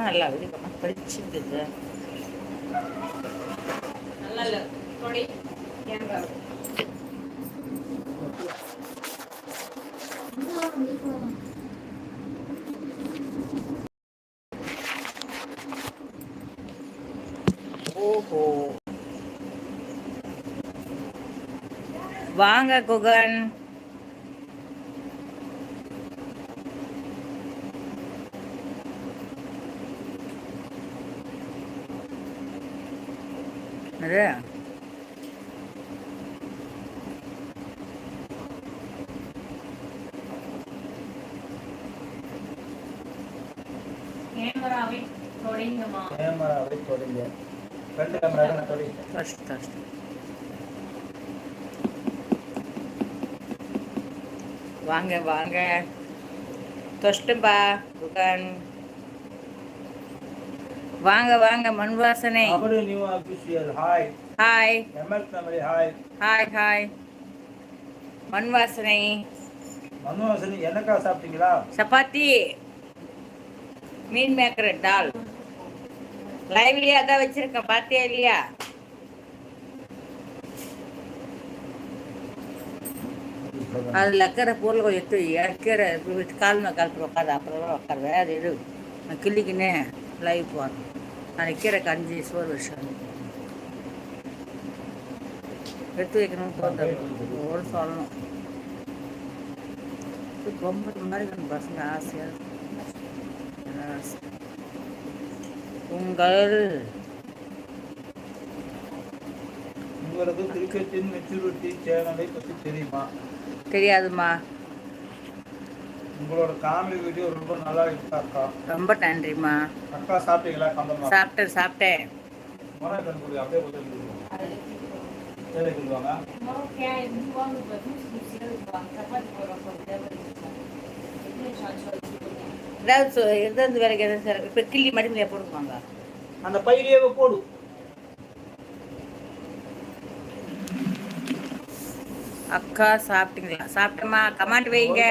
உட்காந்து நல்லா வெளியே படிச்சுட்டு நல்லா இல்ல. கேமரா ஓஹோ. வாங்க குகன். அது கேமராவை தொடிங்கம்மா கேமராவை தொடுங்க. ஃப்ரண்ட் கேமரா தொடி ஃபஸ்ட் ஃபஸ்ட் வாங்க வாங்க. தொஷ்டம்பா குகன் வாங்க வாங்க மண் வாசனை. Hi hi hi hi hi மண் வாசனை. மன்வாசனி என்னக்கா சாப்பிட்டீங்களா? சப்பாத்தி. மீன் மேக்கர் டால் லைவ்லயே அதான் வச்சிருக்கேன். பாத்தியா இல்லையா? அதில் இருக்கிற பொருள் கொஞ்சம் எடுத்து இறக்கிற கால் கால் உட்காது அப்புறம் உட்காருவேன். அது எடு நான் கிள்ளிக்கினே லைவ் போகிறேன் நான் நிற்கிறக்கு அஞ்சு சோறு வருஷம் எடுத்து வைக்கணும் ஒரு சொல்லணும் ரொம்ப நம்ம பசங்க ஆசையாக ஆசை. உங்கள் உங்களுக்கு கிரிக்கெட்டின் மெச்சூரிட்டி சேனலை பற்றி தெரியுமா? தெரியாதுமா உங்களோட காமெடி வீடியோ ரொம்ப நல்லா இருக்காக்கா? ரொம்ப நன்றிம்மா. அக்கா சாப்பிட்டீங்களா? கம்பமா சாப்பிட்டேன் சாப்பிட்டேன். அப்படியே ஏதாவது எதாவது வேலைக்கு எதாவது இப்போ கிள்ளி மடிமையாக போட்டுக்குவாங்க. அந்த பையிலேயே போடு. அக்கா சாப்பிட்டீங்களா? சாப்பிட்டமா கமாண்ட் வைங்க.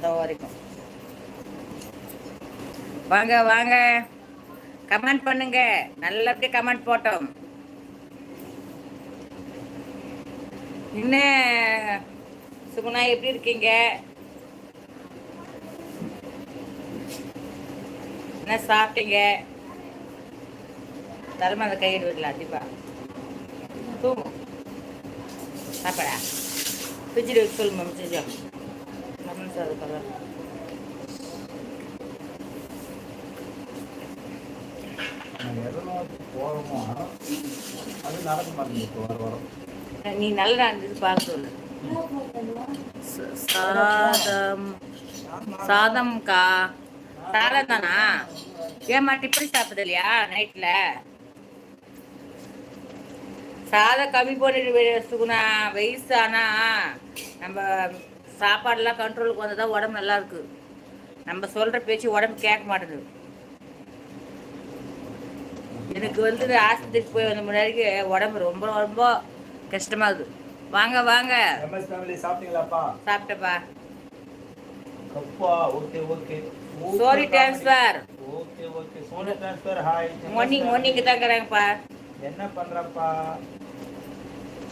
பாவாடி வரைக்கும். வாங்க வாங்க. கமெண்ட் பண்ணுங்க. நல்லபடியாக கமெண்ட் போட்டோம். என்ன சுகுணா எப்படி இருக்கீங்க? என்ன சாப்பிட்டீங்க? தலைமை அந்த கையெடு விடலாம் தீபா தூங்கும் சாப்பாடா. ஃப்ரிட்ஜில் வச்சு சொல்லுமா செஞ்சோம் லெமன் சாதம் வரோம் நீ நல்லா இருந்தது பார்க்க சொல்லு. சாதம். சாதம்க்கா. சாதம் தானா? ஏம்மா டிஃபன் சாப்பிடுது இல்லையா நைட்டில் சாதம் கம்மி பண்ணிட்டு சுகுணா வயசு ஆனா நம்ம சாப்பாடெல்லாம் கண்ட்ரோலுக்கு வந்தால் தான் உடம்பு நல்லா இருக்கு. நம்ம சொல்கிற பேச்சு உடம்பு கேட்க மாட்டேங்குது எனக்கு வந்து ஆஸ்பத்திரிக்கு போய் வந்த முன்னாடிக்கு உடம்பு ரொம்ப ரொம்ப கஷ்டமாகுது வாங்க வாங்க. சாப்பிட்டப்பா சோரி டிரான்ஸ்ஃபர் ஓகே ஓகே. சோனி ட்ரான்ஸ்ஃபர் ஹாய் மார்னிங் மார்னிங் தான் இருக்கிறாங்கப்பா. என்ன பண்றப்பா?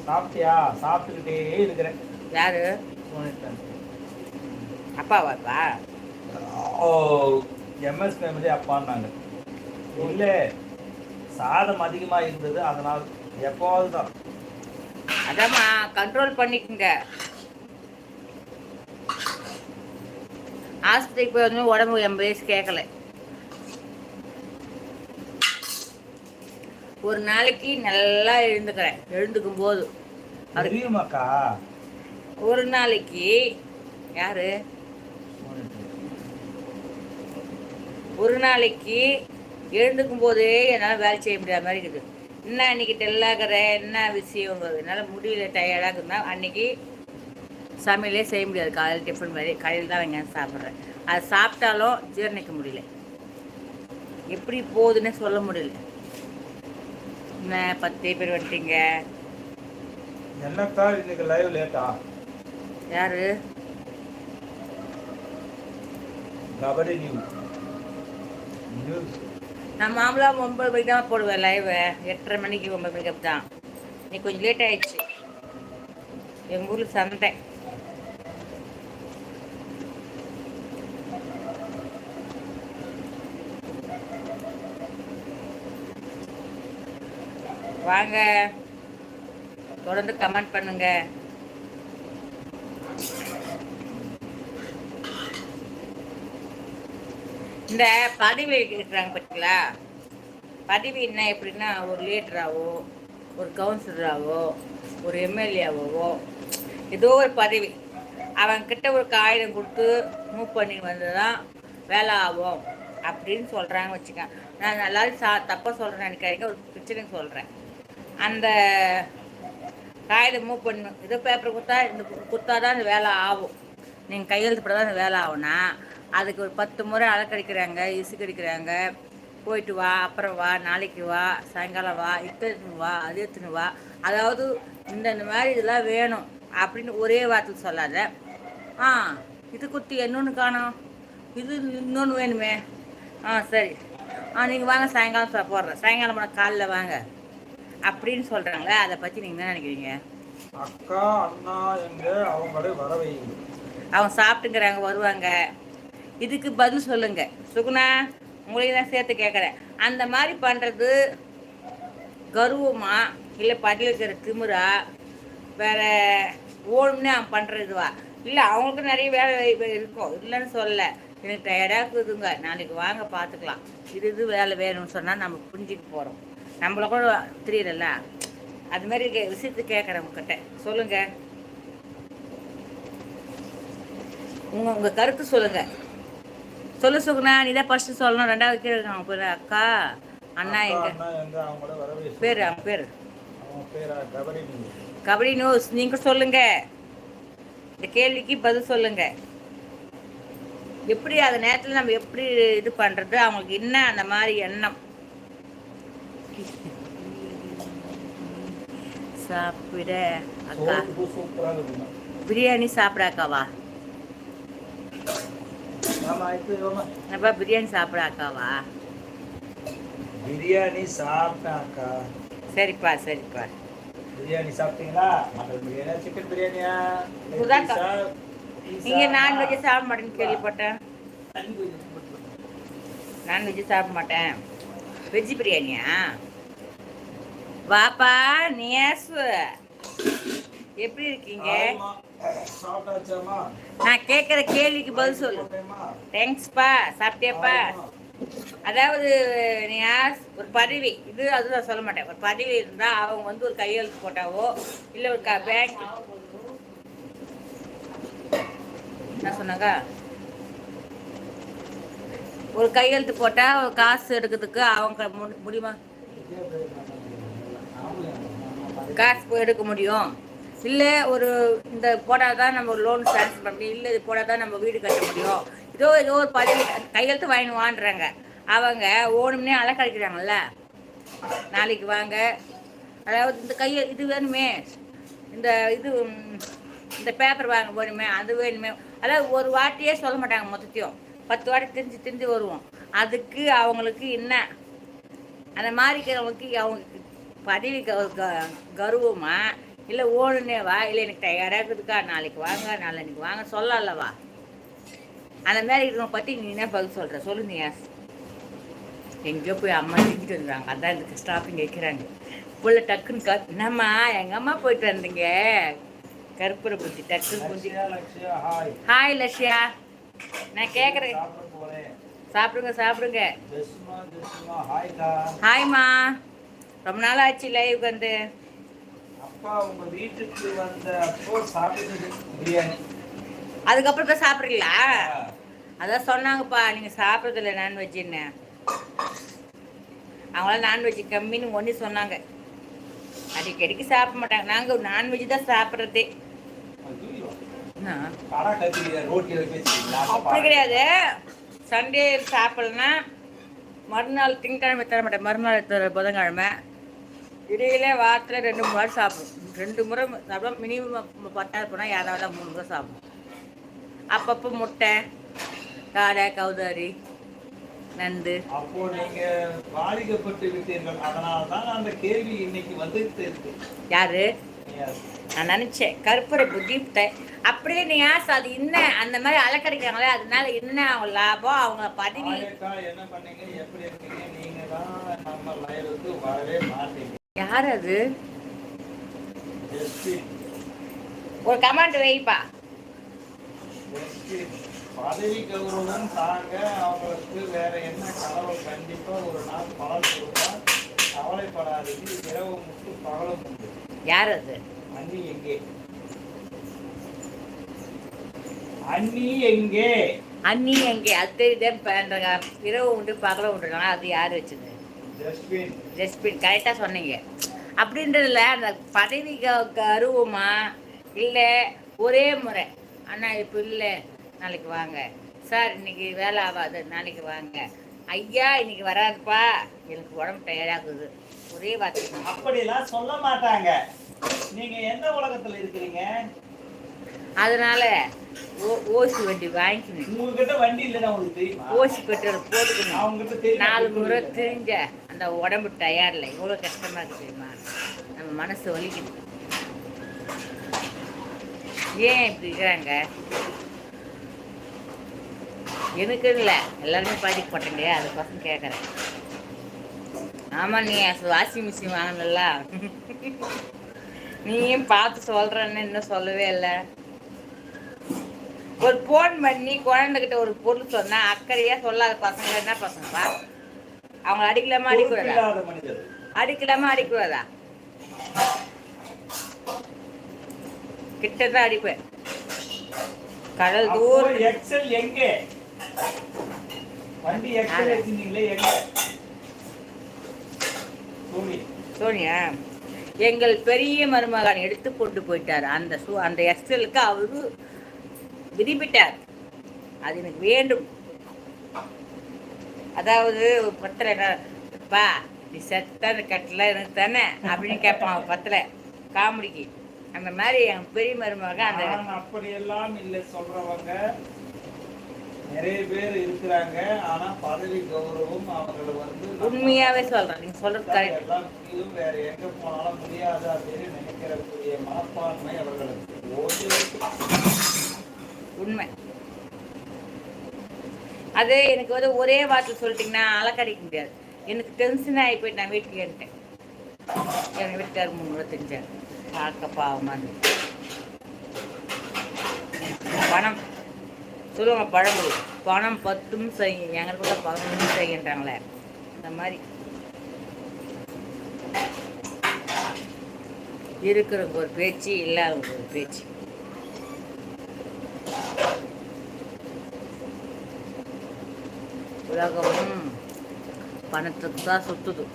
சாப்பிட்டியா? சாப்பிட்டுக்கிட்டே இருக்கிறேன். யாரு? ட்ரான்ஸ்ஃபர் அப்பாவாப்பா ஓ எம்எஸ் ஃபேமிலி அப்பான்னாங்க. இல்லை சாதம் அதிகமாக இருந்தது அதனால் எப்போது தான். அதாம்மா கண்ட்ரோல் பண்ணிக்கோங்க. ஆஸ்பத்திரிக்கு போய் உடம்பு என் வயசு கேட்கல. ஒரு நாளைக்கு நல்லா எழுந்துக்கிறேன். எழுந்துக்கும் போது. தெரியுமாக்கா? ஒரு நாளைக்கு யாரு. ஒரு நாளைக்கு எழுந்துக்கும் போதே என்னால் வேலை செய்ய முடியாத மாதிரி இருக்குது. என்ன அன்னைக்கு டெல்லாகிற என்ன விஷயங்கிறது என்னால் முடியல டயர்டாக இருக்குதுன்னா அன்னைக்கு சமையலே செய்ய முடியாது. காலையில் டிஃபன் மாதிரி. காலையில் தான் வெங்காயம் சாப்பிட்றேன். அது சாப்பிட்டாலும் ஜீரணிக்க முடியல. எப்படி போகுதுன்னே சொல்ல முடியல. என்ன பத்தே பேர் வந்துட்டீங்க? என்னக்கா இன்னைக்கு லைவ் லேட்டா யாரு? கபடி நியூஸ் நான் மாமலாம் ஒன்பது மணிக்கு தான் போடுவேன் லைவ் எட்டரை மணிக்கு ஒன்பது மணிக்கு தான் நீ கொஞ்சம் லேட் ஆயிடுச்சு. எங்கள் ஊரில் சந்தை வாங்க. தொடர்ந்து கமெண்ட் பண்ணுங்க. இந்த பதவி இருக்கிறாங்க பார்த்தீங்களா பதவி என்ன எப்படின்னா ஒரு லீடராகவோ ஒரு கவுன்சிலராகவோ ஒரு எம்எல்ஏவோ ஏதோ ஒரு பதவி. அவன்கிட்ட ஒரு காகிதம் கொடுத்து மூவ் பண்ணி வந்ததான் வேலை ஆகும் அப்படின்னு சொல்கிறாங்க வச்சுக்கேன் நான் நல்லா சா தப்பாக சொல்கிறேன் நினைக்காதீங்க. ஒரு பிரச்சனைக்கு சொல்கிறேன் அந்த காகிதம் மூவ் பண்ணும் இது பேப்பர் கொடுத்தா இந்த கொடுத்தா தான் அந்த வேலை ஆகும். நீங்கள் கையெழுத்து போட தான் அந்த வேலை ஆகும்னா அதுக்கு ஒரு பத்து முறை அலக்கடிக்கிறாங்க இசுக்கடிக்கிறாங்க. போயிட்டு வா அப்புறம் வா நாளைக்கு வா சாயங்காலம் வா இத்தனை எடுத்துன்னு வா அது எடுத்துன்னு வா. அதாவது இந்த மாதிரி இதெல்லாம் வேணும் அப்படின்னு ஒரே வார்த்தை சொல்லாத. ஆ இது குத்தி இன்னொன்று காணும். இது இன்னொன்று வேணுமே. ஆ சரி. ஆ நீங்கள் வாங்க சாயங்காலம் போடுறேன். சாயங்காலம் போனால் காலைல வாங்க. அப்படின்னு சொல்கிறாங்களே அதை பற்றி நீங்கள் என்ன நினைக்கிறீங்க? அக்கா அண்ணா எங்க? அவங்களே வர வைங்க அவங்க சாப்பிட்டுங்கிறாங்க வருவாங்க. இதுக்கு பதில் சொல்லுங்க. சுகுணா உங்களையும் தான் சேர்த்து கேட்குறேன் அந்த மாதிரி பண்ணுறது கர்வமா இல்லை பதிலுக்கிற திமிரா? வேற ஓடும்னு அவன் பண்ணுறதுவா இல்லை அவங்களுக்கும் நிறைய வேலை இருக்கும். இல்லைன்னு சொல்லல. எனக்கு டயர்டாக இருக்குதுங்க. நாளைக்கு வாங்க பார்த்துக்கலாம் இது இது வேலை வேணும்னு சொன்னால் நம்ம புரிஞ்சுக்க போகிறோம் நம்மள கூட தெரியலல்ல அது மாதிரி விஷயத்தை கேட்குறேன் உங்ககிட்ட. சொல்லுங்கள் உங்க உங்க கருத்து சொல்லுங்க. சொல்லு சுகுணா நீ தான் ஃபர்ஸ்ட் சொல்லணும். ரெண்டாவது கீழே இருக்காங்க பேர் அக்கா அண்ணா எங்க? பேர் அவங்க பேரா. கபடி நியூஸ் நீங்க சொல்லுங்க. இந்த கேள்விக்கு பதில் சொல்லுங்க. எப்படி அந்த நேரத்தில் நம்ம எப்படி இது பண்றது? அவங்களுக்கு என்ன அந்த மாதிரி எண்ணம்? சாப்பிட அக்கா. பிரியாணி சாப்பிட அக்காவா. அப்பா பிரியாணி சாப்பிட அக்காவா பிரியாணி சாப்பிட்டேன் அக்கா சரிப்பா சரிப்பா. பிரியாணி சாப்பிட்டீங்களா? மட்டன் பிரியாணியா சிக்கன் பிரியாணியா? நீங்க? நான்வெஜ் சாப்பிட மாட்டேன்னு கேள்விப்பட்டேன். நான்வெஜ் சாப்பிட மாட்டேன். வெஜ் பிரியாணியா வாப்பா நியாஸ் எப்படி இருக்கீங்க? நான் கேட்குற கேள்விக்கு பதில் சொல்லு? தேங்க்ஸ்ப்பா. சாப்பிட்டியாப்பா. அதாவது நியாஸ் ஒரு பதவி. இது அதுதான் சொல்ல மாட்டேன். ஒரு பதவி இருந்தால் அவங்க வந்து ஒரு கையெழுத்து போட்டாவோ இல்லை ஒரு பேங்க் என்ன சொன்னாங்க ஒரு கையெழுத்து போட்டால் காசு எடுக்கிறதுக்கு அவங்க மு- முடியுமா? காசு எடுக்க முடியும். இல்லை ஒரு இந்த போட்டால் தான் நம்ம லோன் ட்ரான்ஸ்ஃபர் பண்ண முடியும் இல்லை இது போட்டால் தான் நம்ம வீடு கட்ட முடியும். ஏதோ ஏதோ ஒரு பதவி கையெழுத்து வாங்கி வாங்குறாங்க அவங்க ஓணும்னே அழக்கழிக்கிறாங்கல்ல நாளைக்கு வாங்க. அதாவது இந்த கையை இது வேணுமே. இந்த இது இந்த பேப்பர் வாங்க வேணுமே அது வேணுமே. அதாவது ஒரு வாட்டியே சொல்ல மாட்டாங்க மொத்தத்தையும். பத்து வாட்டி தெரிஞ்சு தெரிஞ்சு வருவோம். அதுக்கு அவங்களுக்கு என்ன? அந்த மாதிரி இருக்கிறவங்களுக்கு அவங்க பதவி கர்வமா? இல்லை ஓடுனேவா இல்லை எனக்கு டயர்டாக இருக்குதுக்கா நாளைக்கு வாங்க நாளைக்கு வாங்க சொல்லலவா அந்த மாதிரி இருக்கிறவங்க பற்றி நீ என்ன பதில் சொல்கிற சொல்லுங்க எங்கேயோ போய் அம்மா செஞ்சுட்டு வந்துடுறாங்க அதான் இதுக்கு ஸ்டாப்பிங் வைக்கிறாங்க. புள்ள டக்குன்னு க என்னம்மா எங்கள் அம்மா போயிட்டு வந்தீங்க? கருப்புரை புத்தி டக்குன்னு ஹாய். ஹாய் லட்சியா நான் கேட்குறேன் போறேன். சாப்பிடுங்க. சாப்பிடுங்க. ஹாய்மா ரொம்ப நாள் ஆச்சு லைவ் வந்து. அப்பா உங்க வீட்டுக்கு வந்த அப்போ சாப்பிட்டது பிரியாணி. அதுக்கப்புறம் தான் சாப்பிட்றீங்களா அதான் சொன்னாங்கப்பா நீங்கள் சாப்பிட்றதில்ல நான்வெஜ்ஜுன்னு அவங்களாம் நான்வெஜ் கம்மின்னு ஒன்று சொன்னாங்க. அடிக்கடிக்கு சாப்பிட மாட்டாங்க. நாங்கள் நான்வெஜ் தான் சாப்பிட்றதே ஐயோ, என்ன? கடை கத்திரியா ரோட்டில பேசுறீங்களா அப்படி கிடையாது. சண்டே சாப்பிடலன்னா மறுநாள் திங்கக்கிழமை தர மாட்டேன். மறுநாள் தர புதன்கிழமை. இடையில வாரத்தில் ரெண்டு மூணு வாரம் சாப்பிடும். ரெண்டு முறை சாப்பிடும் மினிமம் பத்தாவது போனால் யாராவது மூணு முறை சாப்பிடும். அப்பப்போ முட்டை காடை கௌதாரி நண்டு. அப்போ நீங்க பாதிக்கப்பட்டு விட்டீர்கள். அதனால தான் அந்த கேள்வி இன்னைக்கு வந்து இருக்கு. யாரு? நான் நினச்சேன். கருப்பரை புத்தி த- அப்படியே நீ ஆசை அது என்ன? அந்த மாதிரி அலக்கடிக்கிறாங்களே அதனால என்ன அவங்க லாபம்? அவங்க பதவி யார் அது? ஒரு கமெண்ட் வைப்பா. பதவி கௌரவம் தாங்க. அவங்களுக்கு வேற என்ன கடவுள் கண்டிப்பா ஒரு நாள் பலன் கொடுத்தா கவலைப்படாதீங்க. இரவு முட்டு பகலும் உண்டு. யார் அது? அண்ணி எங்கே? அண்ணி எங்கே? அண்ணி எங்கே? அது தெரியுதேன் பண்ணுறாங்க இரவு உண்டு பகலும் உண்டுனா அது யார் வச்சது? ஜஸ்பின். கரெக்டாக சொன்னீங்க. அப்படின்றதுல அந்த பதவி கருவமா இல்லை ஒரே முறை. அண்ணா இப்போ இல்லை. நாளைக்கு வாங்க. சார் இன்னைக்கு வேலை ஆகாது. நாளைக்கு வாங்க. ஐயா இன்னைக்கு வராதுப்பா எனக்கு உடம்பு டயர்டாகுது ஒரே வார்த்தை. அப்படிலாம் சொல்ல மாட்டாங்க. நீங்க எந்த உலகத்துல இருக்கிறீங்க? அதனால ஓசி வண்டி வாங்கிக்கணும். உங்ககிட்ட வண்டி இல்லைன்னா உங்களுக்கு தெரியுமா? ஓசி பெட்ரோல் போட்டுக்கணும். அவங்க கிட்ட தெரியும்? நாலு முறை தெரிஞ்ச அந்த உடம்பு டயர்டில் எவ்வளோ கஷ்டமா இருக்கு தெரியுமா? நம்ம மனசு வலிக்குது. ஏன் இப்படி இருக்கிறாங்க? எனக்கு இல்லை. எல்லாருமே பாதிக்கப்பட்டீங்க அதுக்கோசம் கேட்குறேன். ஆமாம் நீ வாஷிங் மிஷின் வாங்கினல நீயும் பார்த்து சொல்கிறேன்னு இன்னும் சொல்லவே இல்லை. ஒரு ஃபோன் பண்ணி குழந்தைகிட்ட ஒரு பொருள் சொன்னா அக்கறையா சொல்லாத பசங்க என்ன பசங்கப்பா? அவங்க அடிக்கலாமா அடிக்கூடாதா அடிக்கலாமா அடிக்கூடாதா கிட்டதான் அடிப்பேன். கடல் தூரம் எக்ஸல் எங்க? வண்டி எக்ஸல் வச்சிருந்தீங்களே எங்க? சோனி. சோனியா? எங்கள் பெரிய மருமகன் எடுத்து கொண்டு போயிட்டார். அந்த சூ அந்த எக்ஸலுக்கு அவரு விதிப்பிட்டார். அது எனக்கு வேண்டும். அதாவது ஒரு பத்திர பா நீ செத்த அந்த கட்டில் எனக்கு தானே? அப்படின்னு கேட்பான் அவன் காமெடிக்கு. அந்த மாதிரி என் பெரிய மருமகன் அந்த அப்படியெல்லாம் இல்லை சொல்றவங்க. நிறைய பேர் இருக்கிறாங்க ஆனா பதவி கௌரவம் அவங்களை வந்து உண்மையாவே சொல்றேன். நீங்க சொல்றது கரெக்ட் எல்லாம் வேற எங்க போனாலும் முடியாது அப்படின்னு நினைக்கிறக்கூடிய மனப்பான்மை அவர்களுக்கு. உண்மை. அது எனக்கு வந்து ஒரே வார்த்தை சொல்லிட்டீங்கன்னா அலக்கடிக்க முடியாது. எனக்கு டென்ஷன் ஆகி போயிட்டு நான் வீட்டுக்கு ஏறிட்டேன். எங்கள் வீட்டுக்காரர் தெரிஞ்சார் பார்க்க பாவமா இருந்துச்சு. பணம் சொல்லுவாங்க பழமொழி பணம் பத்தும் செய் எங்களுக்கு கூட பதினொன்றும் செய்கின்றாங்களே. அந்த மாதிரி. இருக்கிறவங்க ஒரு பேச்சு இல்லாதவங்க ஒரு பேச்சு. உலகமும் பணத்துக்கு தான் சுத்துது.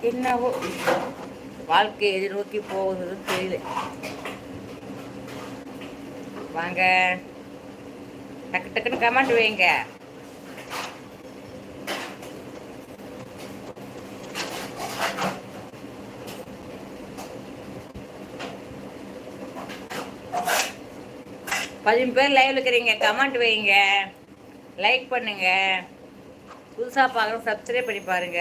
என்னவோ. வாழ்க்கை எதிர்நோக்கி போகுதுன்னு தெரியல. வாங்க. டக்கு டக்குன்னு கமெண்ட் வைங்க. பதிமூணு பேர் லைவ் இருக்கிறீங்க கமெண்ட் வைங்க. லைக் பண்ணுங்க. புதுசாக பார்க்குற சப்ஸ்கிரைப் பண்ணி பாருங்க.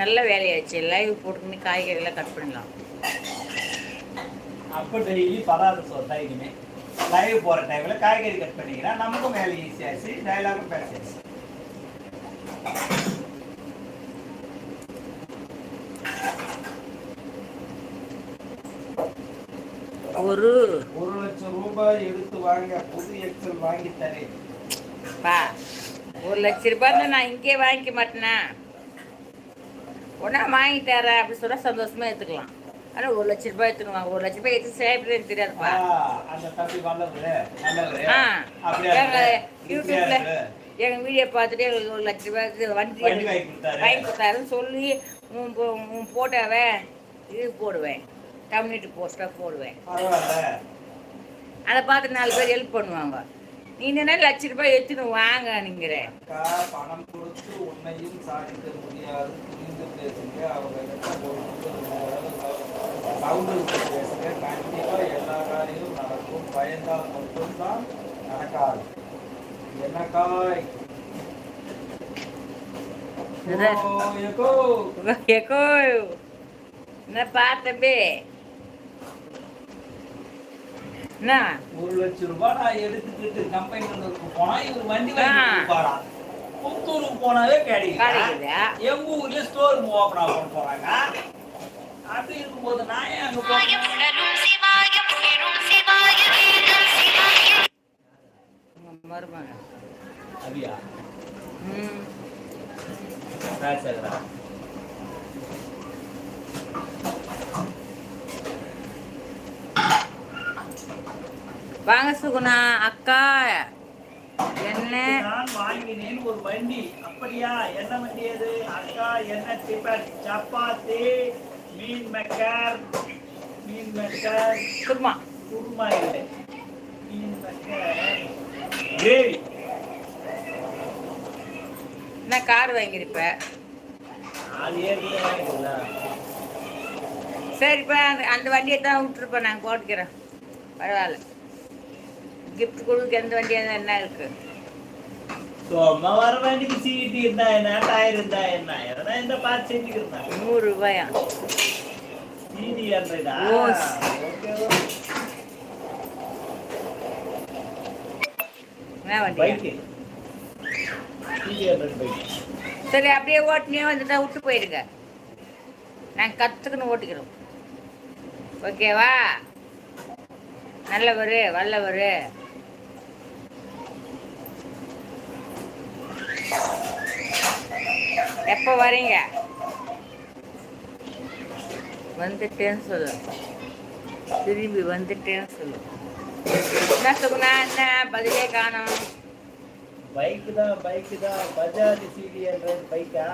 நல்ல வேலையாச்சு. லைவ் போட்டுக்கின்னு காய்கறிலாம் கட் பண்ணலாம். அப்ப டெய்லி பராத சொத்தா இனிமே. லைவ் போற டைம்ல காய்கறி கட் பண்ணிக்கிறா நமக்கும் வேலை ஈஸியாச்சு டைலாகும் பேசியாச்சு ஒரு ஒரு லட்சம் ரூபாய் எடுத்து வாங்க. புது எக்ஸல் வாங்கி தரேன். ஒரு லட்ச ரூபாய் நான் இங்கே வாங்கிக்க மாட்டேனா? ஒன்றா வாங்கி தரேன். அப்படி சொன்னால் சந்தோஷமா எடுத்துக்கலாம். ஆனால் ஒரு லட்ச ரூபாய் எடுத்துக்குவாங்க ஒரு லட்ச ரூபாய் எடுத்து சேஃப்டி தெரியாதுப்பா ஆ, அந்த தம்பி நல்லவரு. ஆ? யூடியூப்ல. எங்க வீடியோ பார்த்துட்டு எங்களுக்கு ஒரு லட்ச ரூபாய்க்கு வண்டி வாங்கி கொடுத்தாரு. வாங்கி கொடுத்தாருன்னு சொல்லி உன் போட்டோவை இது போடுவேன். கம்யூனிட்டி போஸ்ட்டாக போடுவேன். அதை பார்த்து நாலு பேர் ஹெல்ப் பண்ணுவாங்க. நீ என்ன லட்ச ரூபாய் எடுத்துன்னு வாங்க நீங்கிற பணம் கொடுத்து உன்னையும் சாதிக்க முடியாது. புரிந்து பேசுங்க. அவங்க விட்டு பேசுங்க கண்டிப்பா எல்லா காரியமும் நடக்கும். பயந்தால் மட்டும்தான் நடக்காது. என்னக்காய் இது- ஓ, எக்கோ. எக்கோ? என்ன பார்த்தபே என்ன? ஒரு லட்சம் ரூபாய் நான் எடுத்துக்கிட்டு கம்பெனிக்கு போனா இவர் வண்டி ஆ. வாங்கி கொடுப்பாரா? புத்தூருக்கு போனாவே கிடைக்குதா? எங்க ஊர்ல ஸ்டோர் ஓபன் ஆக போறாங்க. அப்படி இருக்கும்போது நான் ஏன் அங்க போறேன்? உங்க மருமகன் அபியா ம். ராஜசேகரா? வாங்க சுகுணா அக்கா. என்ன? நான் வாங்கினேன் ஒரு வண்டி. அப்படியா? என்ன வண்டி அது? அக்கா என்ன டிபன் சப்பாத்தி. மீன் மக்கர் மீன் மக்கர். குருமா. குருமா இல்லை. மீன் மக்கர். கிரேவி என்ன கார் வாங்கியிருப்ப? சரிப்பா அந்த அந்த வண்டியை தான் விட்டுருப்பேன் நான் போட்டுக்கிறேன் பரவாயில்ல. கிஃப்ட் கொடுக்க எந்த வண்டியாக என்ன இருக்கு? சும்மா வர வண்டிக்கு சீட்டு இருந்தா என்ன? டயர் இருந்தா என்ன? எதனா இந்த பார்த்து செஞ்சுக்கிறேன் நூறு ரூபாயா? சீடி ஹண்ட்ரடா ஓ. என்ன வண்டி பைக்கு சீடி ஹண்ட்ரட் பைக் சரி அப்படியே ஓட்டினே வந்துட்டா விட்டு போயிடுங்க. நாங்கள் கற்றுக்குன்னு ஓட்டிக்கிறோம். ஓகேவா நல்லவர் வல்லவர். எப்போ வரீங்க? வந்துட்டேன்னு சொல்லு. திரும்பி வந்துட்டேன்னு சொல்லு. என்ன சுகுணா என்ன பதிலே காணோம்? பைக் தான் பைக் தான் பஜாஜ் சிடி ஹண்ட்ரட் பைக்கா?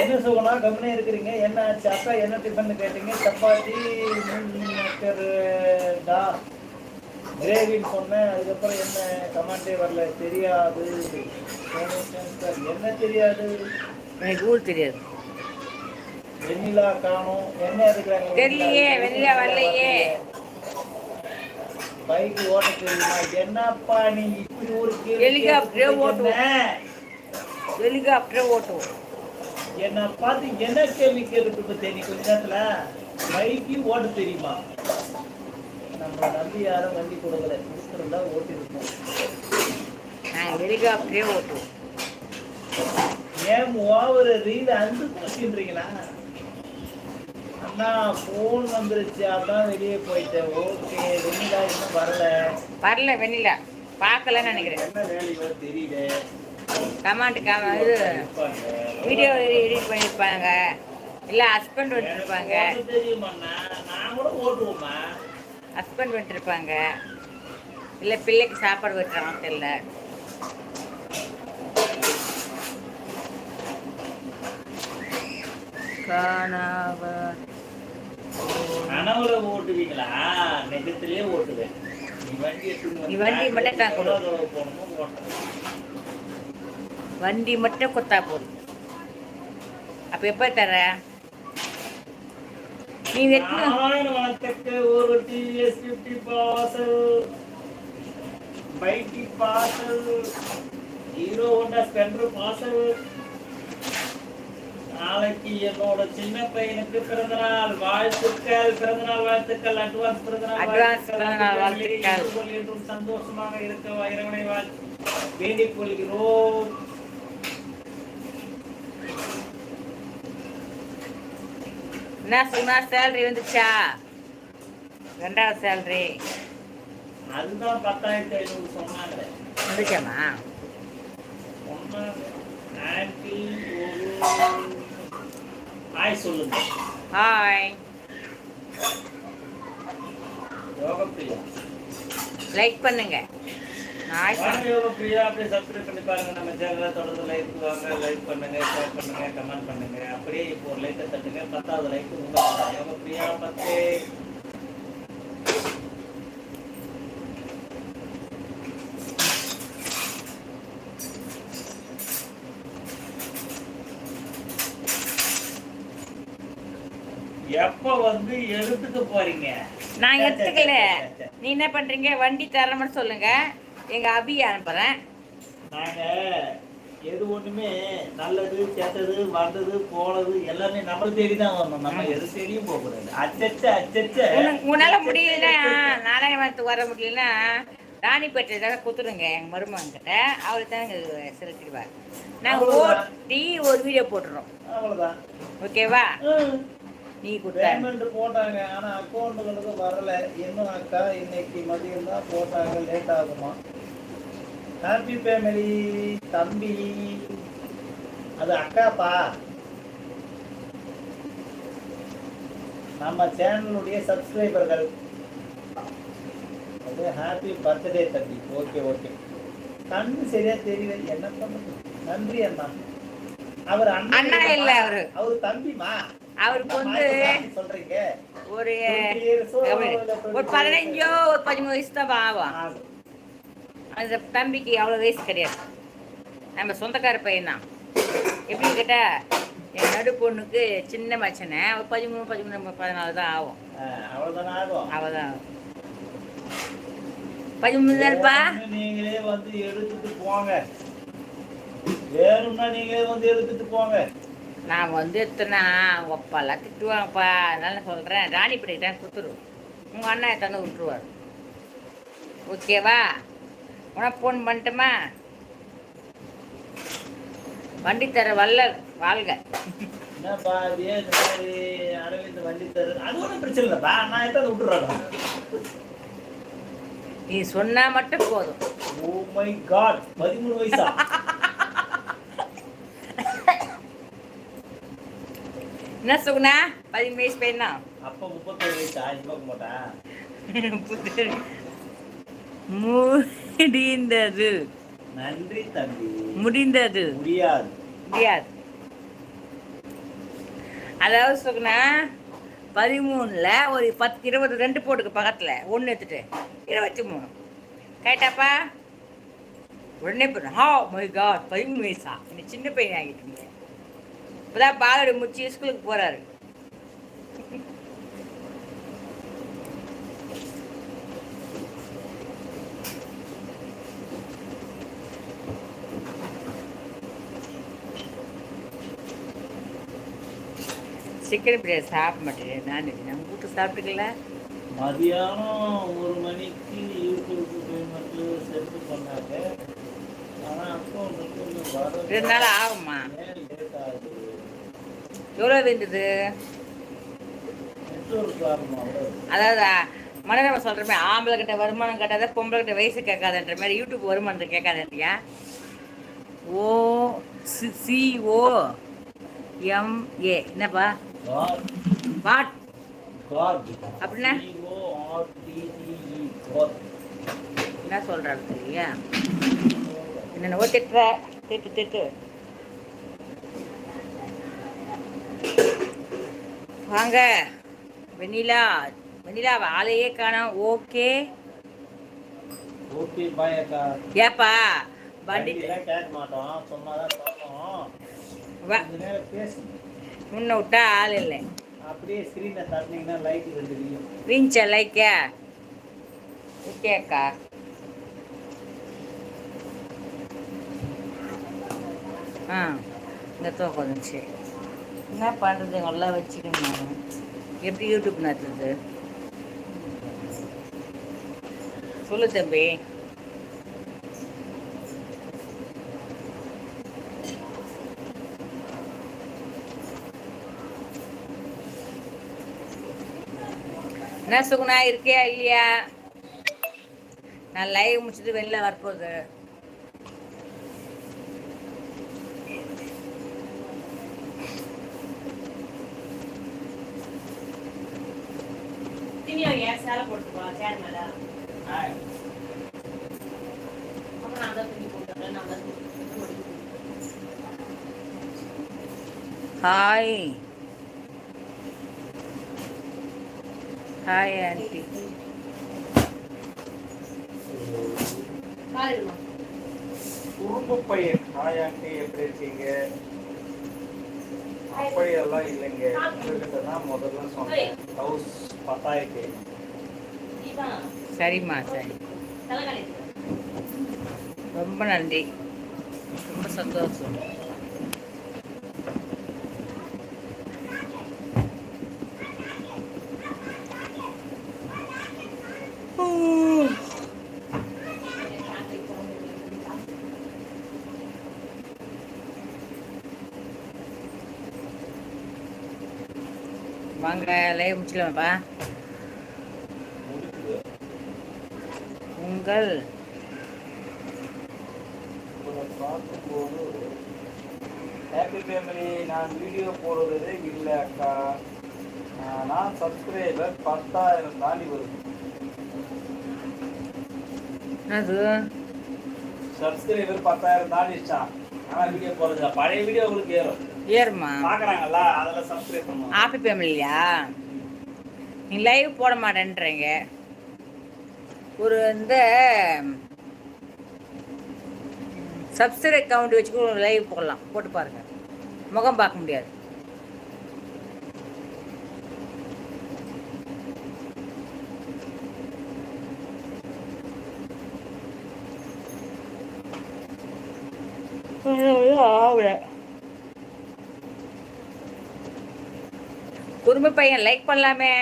என்ன சொல்லலாம் கம்முனே இருக்கிறீங்க? என்ன ஆச்சு? அக்கா என்ன டிஃபன் கேட்டீங்க? சப்பாத்தி டா. கிரேவின்னு சொன்னேன். அதுக்கப்புறம் என்ன கமெண்டே வரல. தெரியாது. என்ன தெரியாது? எனக்கு ஊர் தெரியாது. வெண்ணிலா காணோம். என்ன இருக்கிறாங்க தெரியலையே, வெண்ணிலா வரலையே. பைக் ஓட்ட தெரியுமா? என்னப்பா நீ இப்படி கேள்வி ஹெலிகாப்டரே. என்ன? ஹெலிகாப்டர் ஓட்டுவோம். என்ன பார்த்து என்ன கேள்வி கேட்டுட்டு நீ கொஞ்ச நேரத்துல பைக்கு ஓட்ட தெரியுமா? நம்ம நம்பி யாரும் வண்டி கொடுக்கல கொடுத்துருந்தா ஓட்டி இருக்கோம் நாங்கள் ஹெலிகாப்டரே ஓட்டுவோம். ஏன் ஓவர் ரீல் அந்து போச்சுன்றீங்களா? அண்ணா ஃபோன் வந்துருச்சு அதான் வெளியே போயிட்டேன். ஓகே வெண்ணிலா இன்னும் வரல. வரல வெண்ணிலா. பார்க்கலன்னு நினைக்கிறேன். என்ன வேலையோ தெரியல. கமாண்ட் காம இது வீடியோ எடிட் பண்ணியிருப்பாங்க இல்லை ஹஸ்பண்ட் வந்துருப்பாங்க. ஹஸ்பண்ட் வந்துருப்பாங்க. இல்லை பிள்ளைக்கு சாப்பாடு வெட்டுறாங்க தெரியல. காணாவர். கனவுல ஓட்டுவீங்களா? நிஜத்திலேயே ஓட்டுவேன். நீ வண்டி எடுத்துன்னு நீ வண்டி மட்டும். வண்டி. மட்டும் கொத்தா போதும். அப்போ எப்போ தர நீ ஹீரோ ஹோண்டா ஸ்பெண்டர் பாசல் நாளைக்கு என்னோட சின்ன பையனுக்கு பிறந்த நாள் வாழ்த்துக்கள் பிறந்த நாள் வாழ்த்துக்கள் அட்வான்ஸ் பிறந்த நாள் Advance பிறந்த நாள் வாழ்த்துக்கள். வாழ்த்துக்கள் என்றும் சந்தோஷமாக இருக்க இறைவனை வாழ் வேண்டிக் கொள்கிறோம். என்ன சொன்னா சேலரி வந்துச்சா? ரெண்டாவது சேலரி அதுதான் பத்தாயிரத்தி ஐநூறு சொன்னாங்க. வந்துச்சாமா ஹாய் சொல்லுங்க. ஹாய். லைக் பண்ணுங்க. நாய் வாங்க யோகா பிரியா அப்படியே சப்ஸ்கிரைப் பண்ணி பாருங்க. நம்ம சேனலை தொடர்ந்து லைக் வாங்க. லைக் பண்ணுங்க ஷேர் பண்ணுங்க கமெண்ட் பண்ணுங்க. அப்படியே இப்போ ஒரு லைக்கை தட்டுங்க. பத்தாவது லைக் உங்களுக்கு யோகா பிரியா பத்து எப்ப வந்து எடுத்துக்க போறீங்க? நான் எடுத்துக்கல. நீ என்ன பண்றீங்க? வண்டி தரணும்னு சொல்லுங்க. எங்க அபி அனுப்புறேன். நாங்க எது ஒண்ணுமே நல்லது கெட்டது வந்தது போனது எல்லாமே நம்ம தேடி தான் வரணும். நம்ம எது தேடியும் போக கூடாது. அச்சச்ச அச்சச்ச. உன்னால முடியலன்னா நாராயணத்துக்கு வர முடியலன்னா ராணிப்பேட்டை தான் குத்துருங்க எங்க மருமகன் கிட்ட அவரு தான் செலுத்திடுவார். நாங்க ஓட்டி ஒரு வீடியோ போட்டுறோம் ஓகேவா? நீ பேமெண்ட் போட்டாங்க ஆனா அக்கௌண்ட்டுகளுக்கு வரல. இன்னும் அக்கா இன்னைக்கு மதியம் தான் போட்டாங்க லேட் ஆகுமா? ஹாப்பி ஃபேமிலி தம்பி. அது அக்காப்பா நம்ம சேனலுடைய சப்ஸ்கிரைபர்கள். அது ஹாப்பி பர்த்டே தம்பி. ஓகே ஓகே கண்ணு சரியா தெரியல. என்ன பண்ணுது நன்றி அண்ணா. அவர் அண்ணா இல்ல அவரு. அவரு தம்பிமா அவருக்கு வந்து சொல்றீங்க. ஒரு ஒரு பதினஞ்சோ ஒரு பதிமூணு வயசு தான் ஆகும். அந்த தம்பிக்கு அவ்வளோ வயசு கிடையாது. நம்ம சொந்தக்கார பையன்தான். எப்படி கேட்டா என் நடு பொண்ணுக்கு சின்ன மச்சனை பதிமூணு பதிமூணு பதினாலு தான் ஆகும். ஆ, அவ்வளவுதானே ஆகும்? பதிமூணு தான்ப்பா நீங்களே வந்து எடுத்துட்டு போங்க. வேணும்னா நீங்களே வந்து எடுத்துட்டு போங்க. நான் வந்து எத்தனா அவங்க அப்பாலாம் திட்டுவாங்கப்பா. அதனால சொல்கிறேன் ராணிப்படி தான் கொடுத்துரு. உங்கள் அண்ணா தந்து விட்டுருவார்? ஓகேவா? உனக்கு ஃபோன் பண்ணட்டுமா வண்டி தர வல்லல் வாழ்க. என்னப்பா இதே அரவிந்த் வண்டி தரு அது ஒன்றும் பிரச்சனை இல்லைப்பா. நான் எதாவது விட்டுறேன்? நீ சொன்னா மட்டும் போதும். ஓ மை காட் பதிமூணு வயசா? என்ன சுகுணா? பதிமூணு வயசு பையனா? அப்ப முப்பத்தேழு வயசா இது பார்க்க மாட்டா முடிந்தது. நன்றி தம்பி. முடிந்தது. முடியாது. முடியாது. அதாவது சுகுணா பதிமூணுல ஒரு பத்து இருபது ரெண்டு போட்டுக்கு பக்கத்துல. ஒன்று எடுத்துட்டு. இருபத்தி மூணு. கேட்டாப்பா? உடனே போடுறேன் ஹா மை காட் பதிமூணு வயசா? நீ சின்ன பையன் ஆகிட்டீங்க இப்போதான் பாலோட முடிச்சு ஸ்கூலுக்கு போறாரு. சிக்கன் பிரியாணி சாப்பிட மாட்டேன் நான் நம்ம வீட்டு சாப்பிட்டுக்கல மதியானம் ஒரு மணிக்கு யூடியூப் பண்ணாங்க. ரெண்டு நாள் ஆகுமா ஏன் லேட் ஆகுது? எவ்வளோ வேண்டியது? அதாவது மனதம சொல்கிறமே ஆம்பளை கிட்ட வருமானம் கேட்டாத பொம்பளை கிட்ட வயசு கேட்காதன்ற மாதிரி யூடியூப் வருமானத்தை கேட்காதன்றியா? O C O M A. என்னப்பா? வாட் காட் அப்படின்னா? சிஓஆர்டிஇ காட் என்ன சொல்கிறாரு தெரியா என்னென்னவோ திட்டுற திட்டு திட்டு. வாங்க. வெண்ணிலா வெண்ணிலா ஆளையே காணோம். ஓகே. ஓகே பாய் அக்கா. ஏப்பா வண்டி கேட்க மாட்டோம் சொன்னாதான் பேசு. முன்ன விட்டா ஆள் இல்லை. அப்படியே ஸ்க்ரீனை தட்டினீங்கன்னா லைட் ரெண்டு விரியும் வீஞ்ச லைக்கா ஓகேக்கா ஆ இந்த தூக்கம் என்ன பண்ணுறது எல்லாம் வச்சுக்கணும். எப்படி யூடியூப் நடத்துறது? சொல்லு தம்பி. என்ன சுகுணா இருக்கியா இல்லையா? நான் லைவ் முடிச்சுட்டு வெளில வரப்போகுது. தினியா ஏன் சேலை போட்டுப்பா சேர் மேல நான் தான் தூக்கி போட்டுறேன் நான் தான் தூக்கி போட்டுறேன். ஹாய் ஹாய் ஆண்டி குறும்பு பையன் ஹாய் ஆண்டி எப்படி இருக்கீங்க? அப்படியெல்லாம் இல்லைங்க. உங்ககிட்ட தான் முதல்ல சொன்னேன். ஹவுஸ் பத்தாயிரத்தி சரிம்மா சரி. ரொம்ப நன்றி. ரொம்ப சந்தோஷம். முடிச்சலாமாப்பா முடிக்குது உங்கள் ஹாப்பி ஃபேமிலி நான் வீடியோ போடுறது இல்லை அக்கா. நான் சப்ஸ்கிரைபர் பத்தாயிரம் தாண்டி வருது. அது சப்ஸ்கிரைபர் பத்தாயிரம் தாண்டிச்சான் ஆனால் வீடியோ போடுறது. பழைய வீடியோ உங்களுக்கு ஏறும். ஏறுமா? பார்க்குறாங்கல்ல அதில் சப்ஸ்கிரைப் பண்ணுவாங்க ஹாப்பி ஃபேமிலியா நீ லைவ் போட மாட்டேன்றீங்க. ஒரு இந்த சப்ஸ்கிரைப் கவுண்ட் வச்சு கூட லைவ் போடலாம். போட்டு பாருங்க. முகம் பார்க்க முடியாது. ஆகல குறும்பு பையன் லைக் பண்ணலாமே.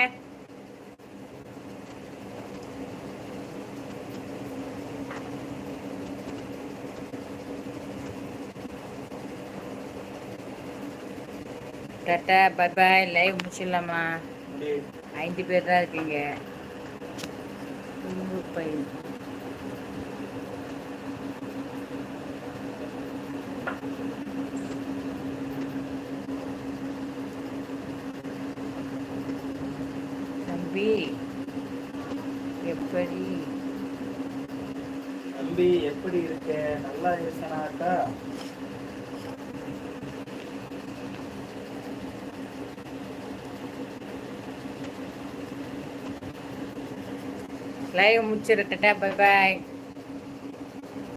டாட்டா பை பாய் லைவ் முடிச்சிடலாமா? ஐந்து பேர் தான் இருக்கீங்க. பையன் தம்பி எப்படி தம்பி எப்படி இருக்க நல்லா இருக்கனாக்கா லைவ் முடிச்சிருக்கட்டா பை பாய்